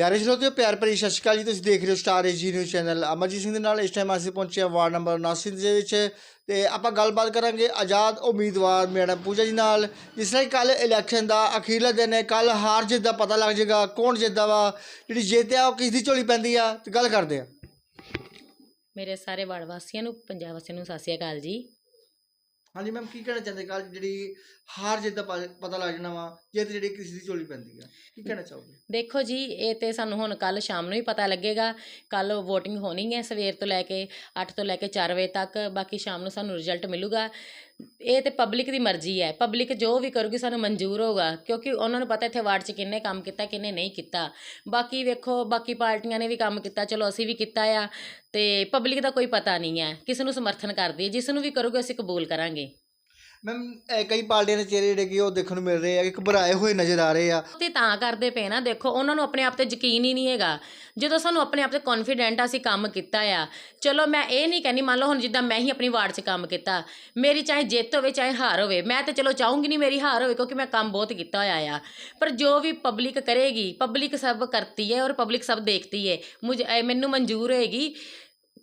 ਪਿਆਰੇ ਸਰੋਤਿਓ, ਪਿਆਰ ਭਰੀ ਸਤਿ ਸ਼੍ਰੀ ਅਕਾਲ ਜੀ। ਤੁਸੀਂ ਦੇਖ ਰਹੇ ਹੋ ਸਟਾਰ ਜੀ ਨਿਊਜ਼ ਚੈਨਲ ਅਮਰਜੀਤ ਸਿੰਘ ਦੇ ਨਾਲ ਇਸ ਟਾਈਮ ਅਸੀਂ ਪਹੁੰਚੇ ਹਾਂ ਵਾਰਡ ਨੰਬਰ 79 ਦੇ ਵਿੱਚ। ਤੇ ਆਪਾਂ ਗੱਲਬਾਤ ਕਰਾਂਗੇ ਆਜ਼ਾਦ ਉਮੀਦਵਾਰ ਮੈਡਮ ਪੂਜਾ ਜੀ ਨਾਲ, ਜਿਸ ਤਰ੍ਹਾਂ ਕੱਲ ਇਲੈਕਸ਼ਨ ਦਾ ਅਖੀਰਲਾ ਦਿਨ ਹੈ। ਕੱਲ ਹਾਰ ਜਿੱਤ ਦਾ ਪਤਾ ਲੱਗ ਜਾਏਗਾ ਕੌਣ ਜਿੱਤਦਾ ਵਾ, ਜਿਹੜੀ ਜਿੱਤ ਆ ਉਹ ਕਿਸ ਦੀ ਝੋਲੀ ਪੈਂਦੀ ਆ। ਤੇ ਗੱਲ ਕਰਦੇ ਆ ਮੇਰੇ ਸਾਰੇ ਵਾਰਡ ਵਾਸੀਆਂ ਨੂੰ, ਪੰਜਾਬ ਵਾਸੀਆਂ ਨੂੰ ਸਤਿ ਸ਼੍ਰੀ ਅਕਾਲ ਜੀ। ਹਾਂਜੀ ਮੈਮ ਕੀ ਕਹਿਣਾ ਚਾਹੁੰਦੇ ਕੱਲ ਜਿਹੜੀ ਹਾਰ ਜਿੱਤ ਦਾ ਪ- ਪਤਾ ਲੱਗ ਜਾਣਾ ਵਾ, ਜਿੱਤ ਜਿਹੜੀ ਕਿਸ ਦੀ ਝੋਲੀ ਪੈਂਦੀ ਆ। ਕੀ ਕਹਿਣਾ ਚਾਹੋਗੇ? ਦੇਖੋ ਜੀ, ਇਹ ਤੇ ਸਾਨੂੰ ਹੁਣ ਕੱਲ ਸ਼ਾਮ ਨੂੰ ਹੀ ਪਤਾ ਲੱਗੇਗਾ। ਕੱਲ VOTING ਹੋਣੀ ਹੈ ਸਵੇਰ ਤੋਂ ਲੈ ਕੇ 8 ਤੋਂ ਲੈ ਕੇ 4 ਵਜੇ ਤੱਕ, ਬਾਕੀ ਸ਼ਾਮ ਨੂੰ ਸਾਨੂੰ ਰਿਜ਼ਲਟ ਮਿਲੂਗਾ। ਇਹ ਤੇ ਪਬਲਿਕ ਦੀ ਮਰਜ਼ੀ ਹੈ। ਪਬਲਿਕ ਜੋ ਵੀ ਕਰੂਗੀ ਸਾਨੂੰ ਮਨਜ਼ੂਰ ਹੋਗਾ ਕਿਉਂਕਿ ਉਹਨਾਂ ਨੂੰ ਪਤਾ ਇੱਥੇ ਵਾਰਡ 'ਚ ਕਿੰਨੇ ਕੰਮ ਕੀਤਾ, ਕਿੰਨੇ ਨਹੀਂ ਕੀਤਾ। ਬਾਕੀ ਵੇਖੋ, ਬਾਕੀ ਪਾਰਟੀਆਂ ਨੇ ਵੀ ਕੰਮ ਕੀਤਾ, ਚਲੋ ਅਸੀਂ ਵੀ ਕੀਤਾ ਆ। ਅਤੇ ਪਬਲਿਕ ਦਾ ਕੋਈ ਪਤਾ ਨਹੀਂ ਹੈ, ਕਿਸੇ ਨੂੰ ਸਮਰਥਨ ਕਰਦੀ, ਜਿਸ ਨੂੰ ਵੀ ਕਰੋਗੇ, ਅਸੀਂ ਕਬੂਲ ਕਰਾਂਗੇ। ਮੈਮ ਕਈ ਪਾਰਟੀਆਂ ਦੇ ਚਿਹਰੇ ਜਿਹੜੇ ਕਿ ਉਹ ਦੇਖਣ ਨੂੰ ਮਿਲ ਰਹੇ ਆ, ਕਿ ਘਬਰਾਏ ਹੋਏ ਨਜ਼ਰ ਆ ਰਹੇ ਆ। ਤੇ ਤਾਂ ਕਰਦੇ ਪਏ ਨਾ, ਦੇਖੋ, ਉਹਨਾਂ ਨੂੰ ਆਪਣੇ ਆਪ ਤੇ ਯਕੀਨ ਹੀ ਨਹੀਂ ਹੈਗਾ। ਜਦੋਂ ਸਾਨੂੰ ਆਪਣੇ ਆਪ ਤੇ ਕੌਨਫੀਡੈਂਟ ਆ, ਅਸੀਂ ਕੰਮ ਕੀਤਾ ਆ। ਚਲੋ, ਮੈਂ ਇਹ ਨਹੀਂ ਕਹਿੰਦੀ, ਮੰਨ ਲਓ ਹੁਣ ਜਿੱਦਾਂ ਮੈਂ ਹੀ ਆਪਣੀ ਵਾਰਡ 'ਚ ਕੰਮ ਕੀਤਾ। ਮੇਰੀ ਚਾਹੇ ਜਿੱਤ ਹੋਵੇ, ਚਾਹੇ ਹਾਰ ਹੋਵੇ, ਮੈਂ ਤੇ ਚਲੋ ਚਾਹੂੰਗੀ ਨਹੀਂ ਮੇਰੀ ਹਾਰ ਹੋਵੇ, ਕਿਉਂਕਿ ਮੈਂ ਕੰਮ ਬਹੁਤ ਕੀਤਾ ਹੋਇਆ ਆ। ਪਰ ਜੋ ਵੀ ਪਬਲਿਕ ਕਰੇਗੀ ਪਬਲਿਕ ਸਭ ਕਰਤੀ ਹੈ ਔਰ ਪਬਲਿਕ ਸਭ ਦੇਖਤੀ ਹੈ। ਮੁਝ ਮੈਨੂੰ ਮਨਜ਼ੂਰ ਹੋਏਗੀ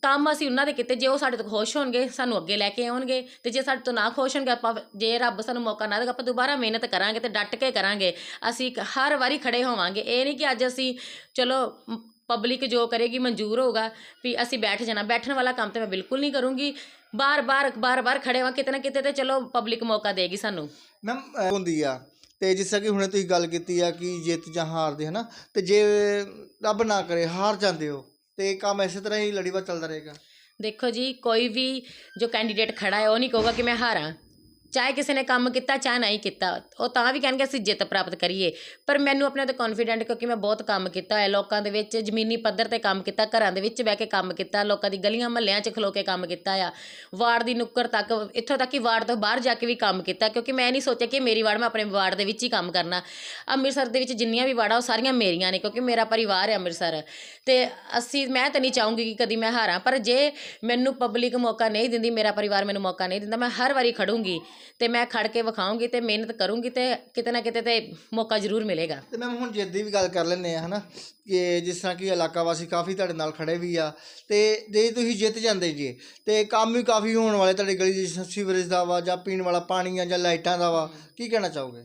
ਕੰਮ ਅਸੀਂ ਉਹਨਾਂ ਦੇ ਕੀਤੇ, ਜੇ ਉਹ ਸਾਡੇ ਤੋਂ ਖੁਸ਼ ਹੋਣਗੇ, ਸਾਨੂੰ ਅੱਗੇ ਲੈ ਕੇ ਆਉਣਗੇ, ਤੇ ਜੇ ਸਾਡੇ ਤੋਂ ਨਾ ਖੁਸ਼ ਹੋਣਗੇ, ਆਪਾਂ ਜੇ ਰੱਬ ਸਾਨੂੰ ਮੌਕਾ ਨਾ ਦੇਗਾ, ਆਪਾਂ ਦੁਬਾਰਾ ਮਿਹਨਤ ਕਰਾਂਗੇ ਤੇ ਡਟ ਕੇ ਕਰਾਂਗੇ। ਅਸੀਂ ਹਰ ਵਾਰੀ ਖੜੇ ਹੋਵਾਂਗੇ। ਇਹ ਨਹੀਂ ਕਿ ਅੱਜ ਅਸੀਂ, ਚਲੋ ਪਬਲਿਕ ਜੋ ਕਰੇਗੀ, ਮਨਜ਼ੂਰ ਹੋਗਾ ਵੀ ਅਸੀਂ ਬੈਠ ਜਾਣਾ। ਬੈਠਣ ਵਾਲਾ ਕੰਮ ਤੇ ਮੈਂ ਬਿਲਕੁਲ ਨਹੀਂ ਕਰੂੰਗੀ। ਬਾਰ-ਬਾਰ ਬਾਰ-ਬਾਰ ਖੜੇ ਹਾਂ ਕਿਤੇ ਨਾ ਕਿਤੇ ਤੇ ਚਲੋ ਪਬਲਿਕ ਮੌਕਾ ਦੇਗੀ ਸਾਨੂੰ। ਮੈਮ ਹੁੰਦੀ ਆ। ਤੇ ਜਿਸ ਤਰ੍ਹਾਂ ਕਿ ਹੁਣੇ ਤੁਸੀਂ ਗੱਲ ਕੀਤੀ ਆ ਕਿ ਜਿੱਤ ਜਾਂ ਹਾਰਦੇ ਹਨਾ? ਤੇ ਜੇ ਰੱਬ ਨਾ ਕਰੇ, ਹਾਰ ਜਾਂਦੇ ਹੋ। ਤੇ ਕੰਮ ਇਸੇ ਤਰ੍ਹਾਂ ਹੀ ਲੜੀਵਾਰ ਚੱਲਦਾ ਰਹੇਗਾ। ਦੇਖੋ ਜੀ, ਕੋਈ ਵੀ ਜੋ ਕੈਂਡੀਡੇਟ ਖੜਾ ਹੈ, ਉਹ ਨਹੀਂ ਕਹੂਗਾ ਕਿ ਮੈਂ ਹਾਰਾਂ ਚਾਹੇ ਕਿਸੇ ਨੇ ਕੰਮ ਕੀਤਾ, ਚਾਹੇ ਨਹੀਂ ਕੀਤਾ, ਉਹ ਤਾਂ ਵੀ ਕਹਿਣਗੇ ਅਸੀਂ ਜਿੱਤ ਪ੍ਰਾਪਤ ਕਰੀਏ। ਪਰ ਮੈਨੂੰ ਆਪਣੇ ਤੇ ਕੌਨਫੀਡੈਂਟ ਕਿਉਂਕਿ ਮੈਂ ਬਹੁਤ ਕੰਮ ਕੀਤਾ ਹੈ ਲੋਕਾਂ ਦੇ ਵਿੱਚ ਜ਼ਮੀਨੀ ਪੱਧਰ ਤੇ ਕੰਮ ਕੀਤਾ, ਘਰਾਂ ਦੇ ਵਿੱਚ ਬਹਿ ਕੇ ਕੰਮ ਕੀਤਾ, ਲੋਕਾਂ ਦੀ ਗਲੀਆਂ ਮਹੱਲਿਆਂ 'ਚ ਖਲੋ ਕੇ ਕੰਮ ਕੀਤਾ ਆ। ਵਾਰਡ ਦੀ ਨੁੱਕਰ ਤੱਕ, ਇੱਥੋਂ ਤੱਕ ਕਿ ਵਾਰਡ ਤੋਂ ਬਾਹਰ ਜਾ ਕੇ ਵੀ ਕੰਮ ਕੀਤਾ, ਕਿਉਂਕਿ ਮੈਂ ਨਹੀਂ ਸੋਚਿਆ ਕਿ ਮੇਰੀ ਵਾਰਡ ਮੈਂ ਆਪਣੇ ਵਾਰਡ ਦੇ ਵਿੱਚ ਹੀ ਕੰਮ ਕਰਨਾ। ਅੰਮ੍ਰਿਤਸਰ ਦੇ ਵਿੱਚ ਜਿੰਨੀਆਂ ਵੀ ਵਾਰਡਾਂ, ਉਹ ਸਾਰੀਆਂ ਮੇਰੀਆਂ ਨੇ, ਕਿਉਂਕਿ ਮੇਰਾ ਪਰਿਵਾਰ ਹੈ ਅੰਮ੍ਰਿਤਸਰ। ਤੇ ਅਸੀਂ, ਮੈਂ ਤਾਂ ਨਹੀਂ ਚਾਹੂੰਗੀ ਕਿ ਕਦੀ ਮੈਂ ਹਾਰਾਂ, ਪਰ ਜੇ ਮੈਨੂੰ ਪਬਲਿਕ ਮੌਕਾ ਨਹੀਂ ਦਿੰਦੀ, ਮੇਰਾ ਪਰਿਵਾਰ ਮੈਨੂੰ ਮੌਕਾ ਨਹੀਂ ਦਿੰਦਾ, ਮੈਂ ਹਰ ਵਾਰੀ ਖੜੂੰਗੀ। ਤੇ ਮੈਂ ਖੜ ਕੇ ਵਿਖਾਉਂਗੀ ਤੇ ਮਿਹਨਤ ਕਰੂੰਗੀ ਤੇ ਕਿਤੇ ਨਾ ਕਿਤੇ ਤੇ ਮੌਕਾ ਜ਼ਰੂਰ ਮਿਲੇਗਾ। ਤੇ ਮੈਮ ਹੁਣ ਜਿੱਤ ਦੀ ਵੀ ਗੱਲ ਕਰ ਲੈਂਦੇ ਆ ਹਨਾ, ਕਿ ਜਿਸ ਤਰ੍ਹਾਂ ਕਿ ਇਲਾਕਾ ਵਾਸੀ ਕਾਫੀ ਤੁਹਾਡੇ ਨਾਲ ਖੜੇ ਵੀ ਆ ਤੇ ਜੇ ਤੁਸੀਂ ਜਿੱਤ ਜਾਂਦੇ ਜੀ, ਤੇ ਕੰਮ ਵੀ ਕਾਫੀ ਹੋਣ ਵਾਲੇ ਤੁਹਾਡੀ ਗਲੀ ਦੀ ਸੀਵਰੇਜ ਦਾ ਵਾ ਜਾਂ ਪੀਣ ਵਾਲਾ ਪਾਣੀ ਆ ਜਾਂ ਲਾਈਟਾਂ ਦਾ ਵਾ, ਕੀ ਕਹਿਣਾ ਚਾਹੋਗੇ?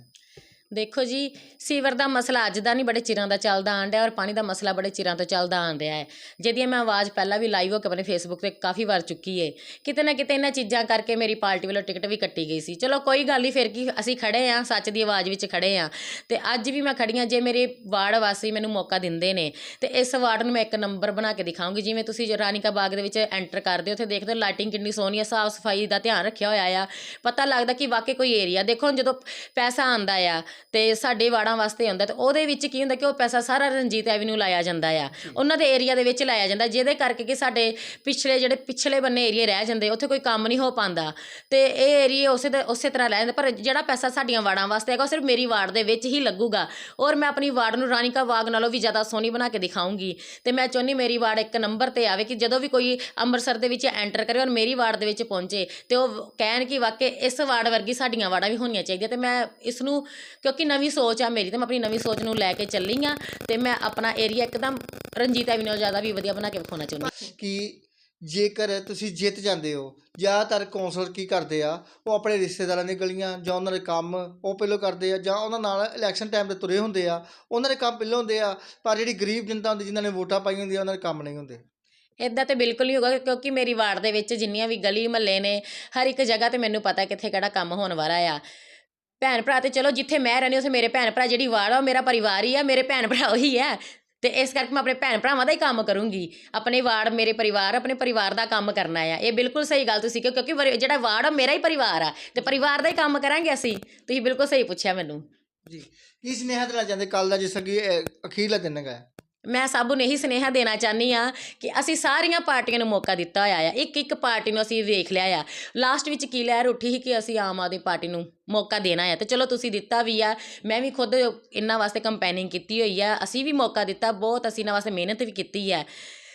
ਦੇਖੋ ਜੀ, ਸੀਵਰ ਦਾ ਮਸਲਾ ਅੱਜ ਦਾ ਨਹੀਂ, ਬੜੇ ਚਿਰਾਂ ਦਾ ਚੱਲਦਾ ਆਂਡਿਆ ਔਰ ਪਾਣੀ ਦਾ ਮਸਲਾ ਬੜੇ ਚਿਰਾਂ ਤੋਂ ਚੱਲਦਾ ਆਂਡਿਆ ਹੈ। ਜਿਹਦੀ ਮੈਂ ਆਵਾਜ਼ ਪਹਿਲਾਂ ਵੀ ਲਾਈਵ ਹੋ ਕੇ ਆਪਣੇ ਫੇਸਬੁੱਕ ਤੇ ਕਾਫੀ ਵਾਰ ਚੁੱਕੀ ਏ। ਕਿਤੇ ਨਾ ਕਿਤੇ ਇਹਨਾਂ ਚੀਜ਼ਾਂ ਕਰਕੇ ਮੇਰੀ ਪਾਰਟੀ ਵੱਲੋਂ ਟਿਕਟ ਵੀ ਕੱਟੀ ਗਈ ਸੀ। ਚਲੋ ਕੋਈ ਗੱਲ ਨਹੀਂ, ਫਿਰ ਕੀ ਅਸੀਂ ਖੜੇ ਆਂ, ਸੱਚ ਦੀ ਆਵਾਜ਼ ਵਿੱਚ ਖੜੇ ਆਂ। ਤੇ ਅੱਜ ਵੀ ਮੈਂ ਖੜੀ ਆਂ, ਜੇ ਮੇਰੇ ਵਾਰਡ ਵਾਸੀ ਮੈਨੂੰ ਮੌਕਾ ਦਿੰਦੇ ਨੇ, ਤੇ ਇਸ ਵਾਰਡ ਨੂੰ ਮੈਂ ਇੱਕ ਨੰਬਰ ਬਣਾ ਕੇ ਦਿਖਾਉਂਗੀ। ਜਿਵੇਂ ਤੁਸੀਂ ਰਾਨੀਕਾ ਬਾਗ ਦੇ ਵਿੱਚ ਐਂਟਰ ਕਰਦੇ ਹੋ, ਉੱਥੇ ਦੇਖਦੇ ਹੋ ਲਾਈਟਿੰਗ ਕਿੰਨੀ ਸੋਹਣੀ ਹੈ ਸਾਫ਼ ਸਫ਼ਾਈ ਦਾ ਧਿਆਨ ਰੱਖਿਆ ਹੋਇਆ ਆ। ਪਤਾ ਲੱਗਦਾ ਕਿ ਵਾਕਈ ਕੋਈ ਏਰੀਆ ਦੇਖੋ ਹੁਣ ਜਦੋਂ ਪੈਸਾ ਆਂਦਾ ਆ ਤੇ ਸਾਡੇ ਵਾੜਾਂ ਵਾਸਤੇ ਆਉਂਦਾ ਤੇ ਉਹਦੇ ਵਿੱਚ ਕੀ ਹੁੰਦਾ ਕਿ ਉਹ ਪੈਸਾ ਸਾਰਾ ਰਣਜੀਤ ਐਵਨਿਊ ਲਾਇਆ ਜਾਂਦਾ ਆ। ਉਹਨਾਂ ਦੇ ਏਰੀਆ ਦੇ ਵਿੱਚ ਲਾਇਆ ਜਾਂਦਾ ਜਿਹਦੇ ਕਰਕੇ ਕਿ ਸਾਡੇ ਪਿਛਲੇ ਜਿਹੜੇ ਪਿਛਲੇ ਬੰਨੇ ਏਰੀਆ ਰਹਿ ਜਾਂਦੇ ਉੱਥੇ ਕੋਈ ਕੰਮ ਨਹੀਂ ਹੋ ਪਾਉਂਦਾ। ਤੇ ਇਹ ਏਰੀਆ ਉਸੇ ਦੇ ਉਸੇ ਤਰ੍ਹਾਂ ਰਹਿ ਜਾਂਦੇ ਪਰ ਜਿਹੜਾ ਪੈਸਾ ਸਾਡੀਆਂ ਵਾੜਾਂ ਵਾਸਤੇ ਹੈਗਾ ਉਹ ਸਿਰਫ ਮੇਰੀ ਵਾਰਡ ਦੇ ਵਿੱਚ ਹੀ ਲੱਗੂਗਾ। ਔਰ ਮੈਂ ਆਪਣੀ ਵਾਰਡ ਨੂੰ ਰਾਨੀਕਾ ਬਾਗ ਨਾਲੋਂ ਵੀ ਜ਼ਿਆਦਾ ਸੋਹਣੀ ਬਣਾ ਕੇ ਦਿਖਾਉਂਗੀ ਤੇ ਮੈਂ ਚਾਹੁੰਦੀ ਮੇਰੀ ਵਾਰਡ ਇੱਕ ਨੰਬਰ ਤੇ ਆਵੇ ਕਿ ਜਦੋਂ ਵੀ ਕੋਈ ਅੰਮ੍ਰਿਤਸਰ ਦੇ ਵਿੱਚ ਐਂਟਰ ਕਰੇ ਔਰ ਮੇਰੀ ਵਾਰਡ ਦੇ ਵਿੱਚ ਪਹੁੰਚੇ ਤੇ ਉਹ ਕਹਿਣ ਕਿ ਵਾਕਈ ਇਸ ਵਾਰਡ ਵਰਗੀ ਸਾਡੀਆਂ ਵਾਰਡਾਂ ਵੀ ਹੋਣੀਆਂ ਚਾਹੀਦੀਆਂ। ਤੇ ਮੈਂ ਇਸ ਨੂੰ ਕਿਉਂਕਿ ਨਵੀਂ ਸੋਚ ਆ ਮੇਰੀ ਤੇ ਮੈਂ ਆਪਣੀ ਨਵੀਂ ਸੋਚ ਨੂੰ ਲੈ ਕੇ ਚੱਲੀ ਆ ਤੇ ਮੈਂ ਆਪਣਾ ਏਰੀਆ ਇੱਕਦਮ ਰਣਜੀਤ ਐਵਨਿਊ ਨਾਲੋਂ ਜ਼ਿਆਦਾ ਵੀ ਵਧੀਆ ਬਣਾ ਕੇ ਵਿਖਾਉਣਾ ਚਾਹੁੰਦੀ ਕਿ ਜੇਕਰ ਤੁਸੀਂ ਜਿੱਤ ਜਾਂਦੇ ਹੋ ਜ਼ਿਆਦਾਤਰ ਕੌਂਸਲਰ ਕੀ ਕਰਦੇ ਆ ਉਹ ਆਪਣੇ ਰਿਸ਼ਤੇਦਾਰਾਂ ਦੀਆਂ ਗਲੀਆਂ ਜਾਂ ਉਹਨਾਂ ਦੇ ਕੰਮ ਉਹ ਪਹਿਲਾਂ ਕਰਦੇ ਆ ਜਾਂ ਉਹਨਾਂ ਨਾਲ ਇਲੈਕਸ਼ਨ ਟਾਈਮ ਤੇ ਤੁਰੇ ਹੁੰਦੇ ਆ ਉਹਨਾਂ ਦੇ ਕੰਮ ਪਹਿਲਾਂ ਹੁੰਦੇ ਆ ਪਰ ਜਿਹੜੀ ਗਰੀਬ ਜਨਤਾ ਹੁੰਦੀ ਜਿਨ੍ਹਾਂ ਨੇ ਵੋਟਾਂ ਪਾਈਆਂ ਹੁੰਦੀਆਂ ਉਹਨਾਂ ਦੇ ਕੰਮ ਨਹੀਂ ਹੁੰਦੇ। ਇਦਾਂ ਤੇ ਬਿਲਕੁਲ ਨਹੀਂ ਹੋਗਾ ਕਿਉਂਕਿ ਮੇਰੀ ਵਾਰਡ ਦੇ ਵਿੱਚ ਜਿੰਨੀਆਂ ਵੀ ਗਲੀ ਮਹੱਲੇ ਨੇ ਹਰ ਇੱਕ ਜਗ੍ਹਾ ਤੇ ਮੈਨੂੰ ਪਤਾ ਕਿੱਥੇ ਕਿਹੜਾ ਕੰਮ ਹੋਣ ਵਾਲਾ ਆ। ਭੈਣ ਭਰਾ ਤੇ ਚਲੋ ਜਿੱਥੇ ਮੈਂ ਰਹਿੰਦੀ ਉੱਥੇ ਮੇਰੇ ਭੈਣ ਭਰਾ ਜਿਹੜੀ ਵਾਰ ਆ, ਉਹ ਮੇਰਾ ਪਰਿਵਾਰ ਹੀ ਆ, ਮੇਰੇ ਭੈਣ ਭਰਾ ਉਹੀ ਹੈ ਤੇ ਇਸ ਕਰਕੇ ਮੈਂ ਆਪਣੇ ਭੈਣ ਭਰਾਵਾਂ ਦਾ ਹੀ ਕੰਮ ਕਰੂੰਗੀ। ਆਪਣੇ ਵਾਰਡ ਮੇਰੇ ਪਰਿਵਾਰ, ਆਪਣੇ ਪਰਿਵਾਰ ਦਾ ਕੰਮ ਕਰਨਾ ਆ। ਇਹ ਬਿਲਕੁਲ ਸਹੀ ਗੱਲ ਤੁਸੀਂ ਕਿਉਂ ਕਿਉਂਕਿ ਵਰ- ਜਿਹੜਾ ਵਾਰਡ ਆ ਮੇਰਾ ਹੀ ਪਰਿਵਾਰ ਆ। ਤੇ ਪਰਿਵਾਰ ਦਾ ਹੀ ਕੰਮ ਕਰਾਂਗੇ ਅਸੀਂ। ਤੁਸੀਂ ਬਿਲਕੁਲ ਸਹੀ ਪੁੱਛਿਆ ਮੈਨੂੰ। ਜੀ। ਕੀ ਸੁਨੇਹਾ ਦੇਣਾ ਚਾਹੁੰਦੇ ਕੱਲ ਦਾ, ਜਿਸ ਕਿ ਅਖੀਰਲਾ ਦਿਨ ਹੈਗਾ। ਮੈਂ ਸਭ ਨੂੰ ਇਹੀ ਸੁਨੇਹਾ ਦੇਣਾ ਚਾਹਨੀ ਆ ਕਿ ਅਸੀਂ ਸਾਰੀਆਂ ਪਾਰਟੀਆਂ ਨੂੰ ਮੌਕਾ ਦਿੱਤਾ ਹੋਇਆ ਆ। ਇੱਕ ਇੱਕ ਪਾਰਟੀ ਨੂੰ ਅਸੀਂ ਵੇਖ ਲਿਆ ਆ। ਲਾਸਟ ਵਿੱਚ ਕੀ ਲਹਿਰ ਉੱਠੀ ਸੀ ਕਿ ਅਸੀਂ ਆਮ ਆਦਮੀ ਪਾਰਟੀ ਨੂੰ ਮੌਕਾ ਦੇਣਾ ਆ। ਤੇ ਚਲੋ ਤੁਸੀਂ ਦਿੱਤਾ ਵੀ ਆ। ਮੈਂ ਵੀ ਖੁਦ ਇਹਨਾਂ ਵਾਸਤੇ ਕੰਪੇਨਿੰਗ ਕੀਤੀ ਹੋਈ ਆ। ਅਸੀਂ ਵੀ ਮੌਕਾ ਦਿੱਤਾ। ਬਹੁਤ ਅਸੀਂ ਇਹਨਾਂ ਵਾਸਤੇ ਮਿਹਨਤ ਵੀ ਕੀਤੀ ਹੈ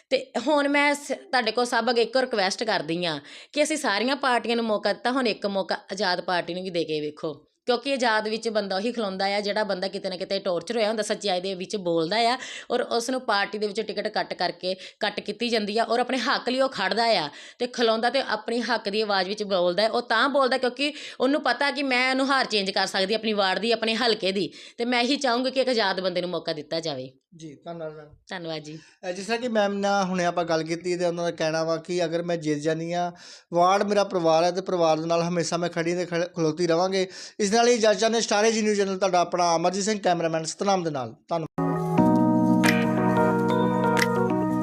ਤੇ ਹੁਣ ਮੈਂ ਸ- ਤੁਹਾਡੇ ਕੋਲ ਸਭ ਅੱਗੇ ਇੱਕ ਰਿਕਵੈਸਟ ਕਰਦੀ ਆ ਕਿ ਅਸੀਂ ਸਾਰੀਆਂ ਪਾਰਟੀਆਂ ਨੂੰ ਮੌਕਾ ਦਿੱਤਾ। ਹੁਣ ਇੱਕ ਮੌਕਾ ਆਜ਼ਾਦ ਪਾਰਟੀ ਨੂੰ ਵੀ ਦੇ ਕੇ ਵੇਖੋ। ਕਿਉਂਕਿ ਆਜ਼ਾਦ ਵਿੱਚ ਬੰਦਾ ਉਹੀ ਖਲੋਂਦਾ ਆ, ਜਿਹੜਾ ਬੰਦਾ ਕਿਤੇ ਨਾ ਕਿਤੇ ਟੌਰਚਰ ਹੋਇਆ ਹੁੰਦਾ, ਸੱਚਾਈ ਦੇ ਵਿੱਚ ਬੋਲਦਾ ਆ ਔਰ ਉਸ ਨੂੰ ਪਾਰਟੀ ਦੇ ਵਿੱਚ ਟਿਕਟ ਕੱਟ ਕਰਕੇ ਕੱਟ ਕੀਤੀ ਜਾਂਦੀ ਆ ਔਰ ਆਪਣੇ ਹੱਕ ਲਈ ਉਹ ਖੜਦਾ ਆ ਤੇ ਖਲੋਂਦਾ ਤੇ ਆਪਣੀ ਹੱਕ ਦੀ ਆਵਾਜ਼ ਵਿੱਚ ਬੋਲਦਾ ਉਹ ਤਾਂ ਬੋਲਦਾ ਕਿਉਂਕਿ ਉਹਨੂੰ ਪਤਾ ਕਿ ਮੈਂ ਉਹਨੂੰ ਹਾਰ ਚੇਂਜ ਕਰ ਸਕਦੀ, ਆਪਣੀ ਵਾਰਡ ਦੀ, ਆਪਣੇ ਹਲਕੇ ਦੀ ਤੇ ਮੈਂ ਇਹੀ ਚਾਹੂੰਗੀ ਕਿ ਇੱਕ ਆਜ਼ਾਦ ਬੰਦੇ ਨੂੰ ਮੌਕਾ ਦਿੱਤਾ ਜਾਵੇ। ਜੀ ਧੰਨਵਾਦ ਮੈਮ। ਧੰਨਵਾਦ ਜੀ। ਅ, ਜਿਸ ਤਰ੍ਹਾਂ ਕਿ ਮੈਮ ਨਾਲ ਹੁਣੇ ਆਪਾਂ ਗੱਲ ਕੀਤੀ ਤੇ ਉਹਨਾਂ ਦਾ ਕਹਿਣਾ ਵਾ ਕਿ ਅਗਰ ਮੈਂ ਜਿੱਤ ਜਾਂਦੀ ਆ ਵਾਰਡ ਮੇਰਾ ਪਰਿਵਾਰ ਹੈ ਤੇ ਪਰਿਵਾਰ ਦੇ ਨਾਲ ਹਮੇਸ਼ਾ ਮੈਂ ਖੜੀ ਤੇ ਖੜ- ਖਲੋਤੀ ਰਵਾਂਗੇ। ਇਸ ਨਾਲ ਹੀ ਜੱਜਾਂ ਨੇ ਸਟਾਰੇ ਜੀ ਨਿਊਜ਼ ਚੈਨਲ ਤੁਹਾਡਾ ਆਪਣਾ ਅਮਰਜੀਤ ਸਿੰਘ ਕੈਮਰਾਮੈਨ ਸਤਨਾਮ ਦੇ ਨਾਲ। ਧੰਨਵਾਦ।